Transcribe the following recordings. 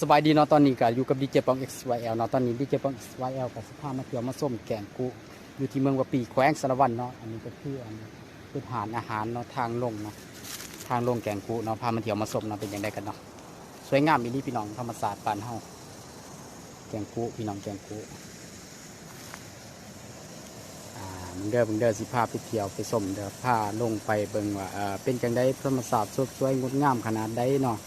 สบายดีเนาะตอนนี้ก็อยู่กับดีเจปอง XYL เนาะตอนนี้ดีเจปอง XYL กับสภาพมาเที่ยวมาส้มแกงกุอยู่ที่เมืองวะปีแขวงสารวันเนาะอันนี้ก็คืออันคือฐานอาหารเนาะทางลงเนาะทางลงแกงกุเนาะพามาเที่ยวมาส้มเนาะเป็นอยังไงกันเนาะสวยงามอีนี่พี่น้องธรรมศาสตร์ปานเฮาแกงกุพี่น้องแกงกุมึงเด้อมึงเด้อสิพาไปเที่ยวไปส้มเด้อพาลงไปเบิ่งว่าเออเป็นจังไดธรรมศาสตร์สวยงดงามขนาดใดเนาะ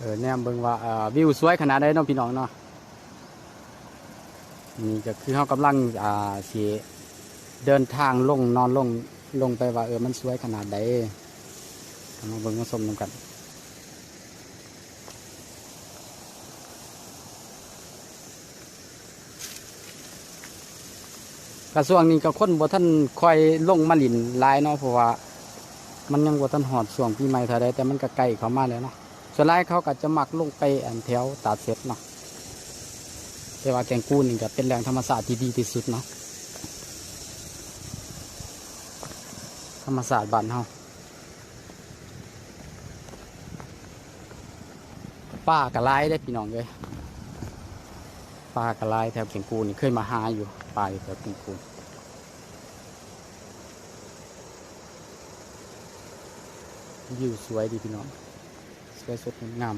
เออแนมเบิ่งว่าวิวสวยขนาดใดเนาะพี่น้องเนาะนี่ก็คือเขากำลังอ่าสิเดินทางลงนอนลงลงไปว่าเออมันสวยขนาดใดมาเบิ่งมาชมนำกันกระทรวงนี้ก็คนบ่ท่านคอยลงมาหลินลายเนาะเพราะว่า มันยังบ่ท่านหอดช่วงปีใหม่เท่าใดแต่มันก็ใกลเข้ามาแล้วเนาะ ส่วนหลายเขาก็จะหมักลงไปอันแถวตาดเสร็จเนาะแต่ว่าแกงกูนี่ก็เป็นแหล่งธรรมศาสตร์ที่ดีที่สุดเนาะธรรมศาสตร์บ้านเฮาป้ากระไลได้พี่น้องเลยป้ากระไลแถวแกงกูนี่เคยมาหาอยู่ป้าอยู่แถวแกงกูวิวสวยดีพี่น้อง วยสดงาม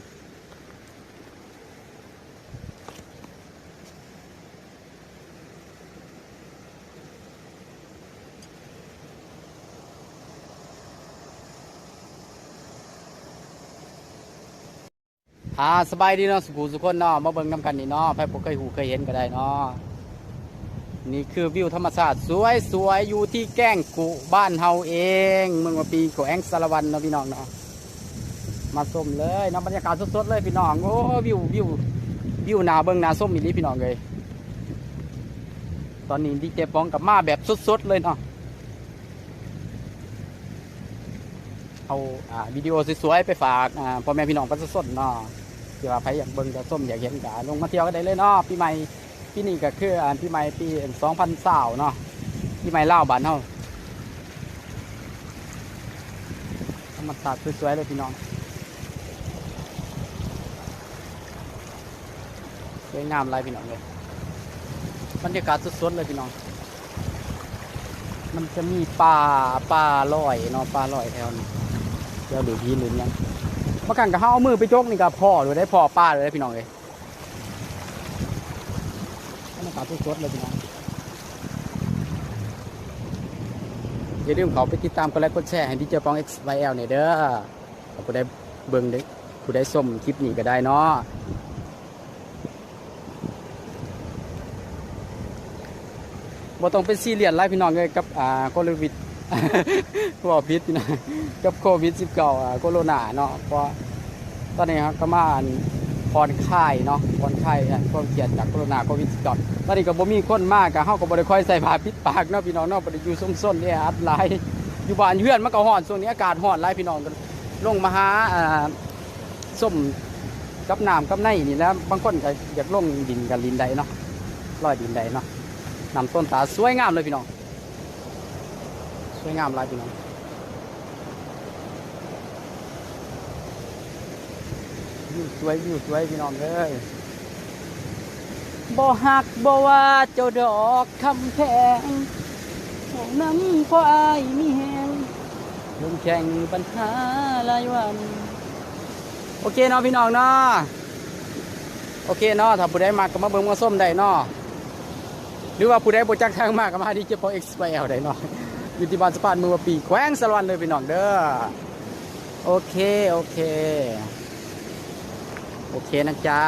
อ่าสบายดีเนาะสุขุสุขคนเนาะมาเบิ่งนำกันนี่เนาะใครบ่เคยหูเคยเห็นก็ได้เนาะนี่คือวิวธรรมชาติสวยสวยอยู่ที่แก้งกุบ้านเฮาเอง เมืองวะปีแขวงสารวันเนาะพี่น้องเนาะ มาส้มเลยนาะบรรยากาศสดๆเลยพี่น้องโอ้วิววิววิวนาเบิ้งนาส้มอีนี้พี่น้องเลยตอนนี้ดีเจป้องกับมาแบบสดๆเลยเนาะเอาอ่าวิดีโอสวยๆไปฝากอ่าพ่อแม่พี่น้องประชาชนเนาะเผื่อใครอยากเบิ้งจะส้มอยากเห็นกะลงมาเที่ยวกันได้เลยเนาะปีใหม่ปีนี้ก็คืออ่าปีใหม่ปีสองพันสาวเนาะปีใหม่เล่าบ้านเฮาธรรมศาสตร์สวยๆเลยพี่น้อง สวยงามลายพี่น้องเลยบรรยากาศสดๆเลยพี่น้อง มันจะมีป่าป่าลอยเนาะป่าลอยแถวนี้เดี๋ยวดูพีหรือยังเมื่อกันกับเฮาเอามือไปจกนี่กับพ่อเลยได้พ่อป้าเลยได้พี่น้องเลยบรรยากาศสดๆเลยพี่น้องอย่าลืมเขาไปติดตามกดไลค์กดแชร์ให้ดีเจปอง XYL เนี่ยเด้อเอาผู้ได้เบิ่งเด้อผู้ได้ส้มคลิปนี้ก็ได้เนาะ บ่ต้องเป็นซีเรียสไล่พี่น้องเลยกับอ่าโควิดว่าพิษน้องกับโควิด19อ่าโคโรนาเนาะเพราะตอนนี้ครับก็มาผ่อนคลายเนาะผ่อนคลายอะความเครียดจากโคโรนาโควิด19ตอนนี้ก็บ่มีคนมากก็เฮาก็บ่ได้ค่อยใส่ผ้าปิดปากเนาะพี่น้องเนาะบ่ได้อยู่ซ่นๆเนี่ยอัดหลายอยู่บ้านเฮือนมันก็ร้อนช่วงนี้อากาศร้อนหลายพี่น้องก็ลงมาหาอ่าส้มกับน้ำกับในนี่แหล้วบางคนก็อยากลงดินกับลินใดเนาะลอยดินใดเนาะ นำต้นตาสวยงามเลยพี่น้อง สวยงามลายพี่น้องวิวสวยวิวสวยพี่น้องเลยบ่หักบ่ว่าเจ้าดอกคำแพงของน้ำพออายมีแหงลงแข่งปัญหารายวัน โอเคเนาะพี่น้องเนาะโอเคเนาะถ้าผู้ใดมาก็มาเบิ่งมาส้มได้เนาะ หรือว่าผู้ใดบ่จักทางมากก็มาที่เจ้าพ่อ XPL ได้เนาะอยู่ที่บ้านสะพานมือว่าปีแขวงสะวันเลยพี่น้องเด้อโอเค โอเค โอเคนะจ๊ะ